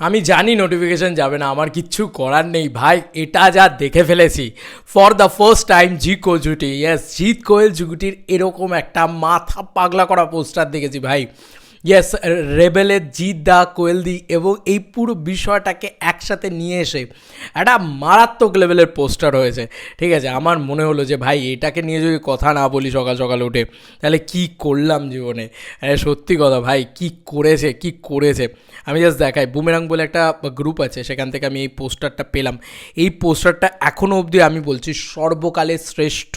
আমি জানি নোটিফিকেশন যাবে না, আমার কিচ্ছু করার নেই ভাই, এটা যা দেখে ফেলেছি। ফর দ্য ফার্স্ট টাইম জি কোজুটি ইয়াস জিৎ কোয়েল জুগুটির এরকম একটা মাথা পাগলা করা পোস্টার দেখেছি ভাই। ইয়েস রেবেলের জিৎ দা কোয়েলদি এবং এই পুরো বিষয়টাকে একসাথে নিয়ে এসে একটা মারাত্মক লেভেলের পোস্টার হয়েছে ঠিক আছে আমার মনে হলো যে ভাই এটাকে নিয়ে যদি কথা না বলি সকাল সকাল উঠে তাহলে কি করলাম জীবনে আরে সত্যি কথা ভাই কি করেছে কি করেছে আমি জাস্ট দেখাই বুমেরাং বলে একটা গ্রুপ আছে সেখান থেকে আমি এই পোস্টারটা পেলাম এই পোস্টারটা এখনও অবধি আমি বলছি সর্বকালের শ্রেষ্ঠ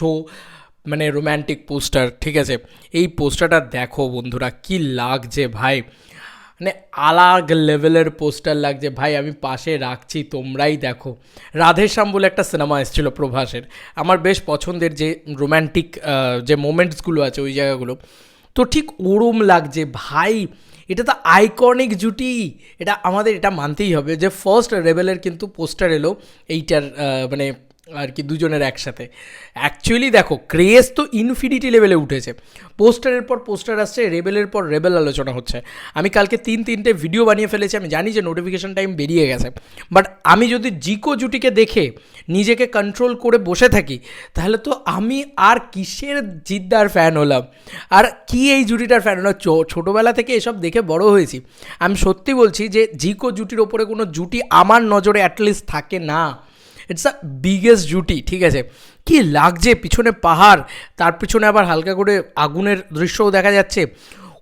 মানে রোম্যান্টিক পোস্টার ঠিক আছে? এই পোস্টারটা দেখো বন্ধুরা, কি লাগছে ভাই? মানে আলাগ লেভেলের পোস্টার লাগছে। ভাই, আমি পাশে রাখছি, তোমরাই দেখো। রাধেশ্যাম বলে একটা সিনেমা এসেছিল প্রভাসের। আমার বেশ পছন্দের যে রোম্যান্টিক যে মোমেন্টসগুলো আছে ওই জায়গাগুলো। তো ঠিক ওরম লাগছে। ভাই, এটা তো আইকনিক জুটি। এটা আমাদের, এটা মানতেই হবে যে ফার্স্ট রেবেলের কিন্তু পোস্টার এলো, এইটার মানে আর কি দুজনের একসাথে। অ্যাকচুয়ালি দেখো ক্রেজ তো ইনফিনিটি লেভেলে উঠেছে। পোস্টারের পর পোস্টার আসছে রেবেলের পর রেবেল আলোচনা হচ্ছে। আমি কালকে তিন তিনটে ভিডিও বানিয়ে ফেলেছি, আমি জানি যে নোটিফিকেশন টাইম বেরিয়ে গেছে। বাট আমি যদি জিকো জুটিকে দেখে, নিজেকে কন্ট্রোল করে বসে থাকি, তাহলে তো আমি আর কিসের জিদ্দার ফ্যান হলাম? আর কি এই জুটিটার ফ্যান হলাম ছোটোবেলা থেকে এসব দেখে বড় হয়েছি। আমি সত্যি বলছি যে জিকো জুটির ওপরে কোনো জুটি আমার নজরে অ্যাটলিস্ট থাকে না। ইটস আ বিগেস্ট জুটি ঠিক আছে? কি লাগছে? পিছনে পাহাড়, তার পিছনে আবার হালকা করে আগুনের দৃশ্যও দেখা যাচ্ছে।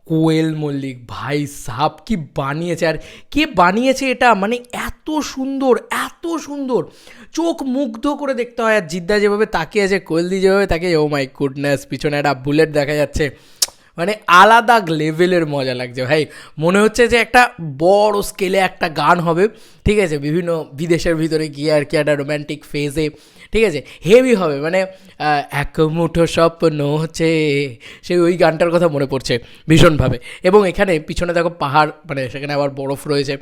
কোয়েল মল্লিক, ভাই সাপ কি বানিয়েছে? আর কে বানিয়েছে এটা? মানে এত সুন্দর এত সুন্দর। চোখ মুগ্ধ করে দেখতে হয় আর জিদ্দা যেভাবে তাকিয়ে আছে, কোয়েল দি যেভাবে তাকে ও মাই গুডনেস পিছনে একটা বুলেট দেখা যাচ্ছে। মানে আলাদা লেভেলের মজা লাগছে ভাই। মনে হচ্ছে যে একটা বড় স্কেলে একটা গান হবে, ঠিক আছে? বিভিন্ন বিদেশের ভিতরে গিয়ে আর কি একটা রোম্যান্টিক ফেজে ঠিক আছে? হেভি হবে মানে এক মুঠো স্বপ্ন হচ্ছে সেই ওই গানটার কথা মনে পড়ছে ভীষণভাবে। এবং এখানে পিছনে দেখো পাহাড় মানে সেখানে আবার বরফ রয়েছে।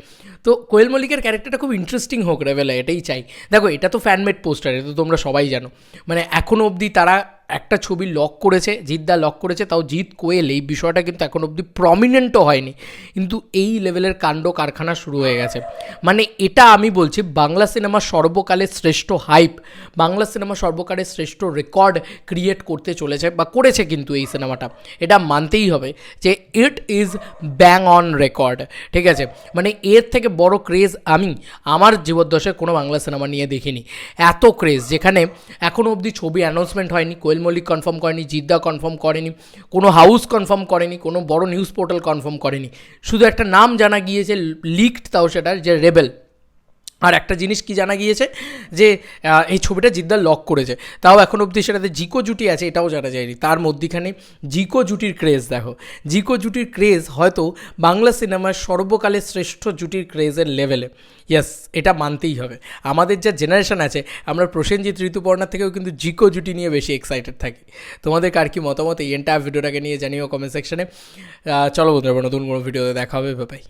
তো কোয়েল মল্লিকের ক্যারেক্টারটা খুব ইন্টারেস্টিং হোক রেবেলা এটাই চাই। দেখো, এটা তো ফ্যানমেড পোস্টার এটা তো তোমরা সবাই জানো। মানে এখনও অবধি তারা একটা ছবি লক করেছে জিদ্দা লক করেছে, তাও জিৎ কোয়েল, এই বিষয়টা কিন্তু এখন অবধি প্রমিনেন্টও হয়নি। কিন্তু এই লেভেলের কাণ্ড কারখানা শুরু হয়ে গেছে। মানে এটা আমি বলছি, বাংলা সিনেমা সর্বকালের শ্রেষ্ঠ হাইপ বাংলা সিনেমা সর্বকালের শ্রেষ্ঠ রেকর্ড ক্রিয়েট করতে চলেছে বা করেছে কিন্তু এই সিনেমাটা এটা মানতেই হবে যে it is bang on record ঠিক আছে? মানে এর থেকে বড় ক্রেজ আমি আমার জীবদ্দশায় কোনো বাংলা সিনেমা নিয়ে দেখিনি। এত ক্রেজ যেখানে এখনও অবধি ছবি অ্যানাউন্সমেন্ট হয়নি, কোয়েল মল্লিক কনফার্ম করেনি, জিদ্দা কনফার্ম করেনি, কোনো হাউস কনফার্ম করেনি, কোনো বড় নিউজ পোর্টাল কনফার্ম করেনি। শুধু একটা নাম জানা গিয়েছে লিকড তাও সেটার যে রেবেল আর একটা জিনিস কি জানা গিয়েছে? যে এই ছবিটা জিদ্দার লক করেছে। তাও এখন অবধি সেটাতে জিকো জুটি আছে, এটাও জানা যায়নি। তার মধ্যিখানে জিকো জুটির ক্রেজ, দেখো। জিকো জুটির ক্রেজ হয়তো বাংলা সিনেমার সর্বকালের শ্রেষ্ঠ জুটির ক্রেজের লেভেলে। ইয়াস এটা মানতেই হবে। আমাদের যা জেনারেশন আছে, আমরা প্রসেনজিৎ ঋতুপর্ণার থেকেও কিন্তু জিকো জুটি নিয়ে বেশি এক্সাইটেড থাকি। তোমাদের কার কি মতামত? এই এন্টায়ার ভিডিওটাকে নিয়ে জানিও কমেন্ট সেকশনে চলো বন্ধুরা, নতুন কোনো ভিডিওতে দেখা হবে বাই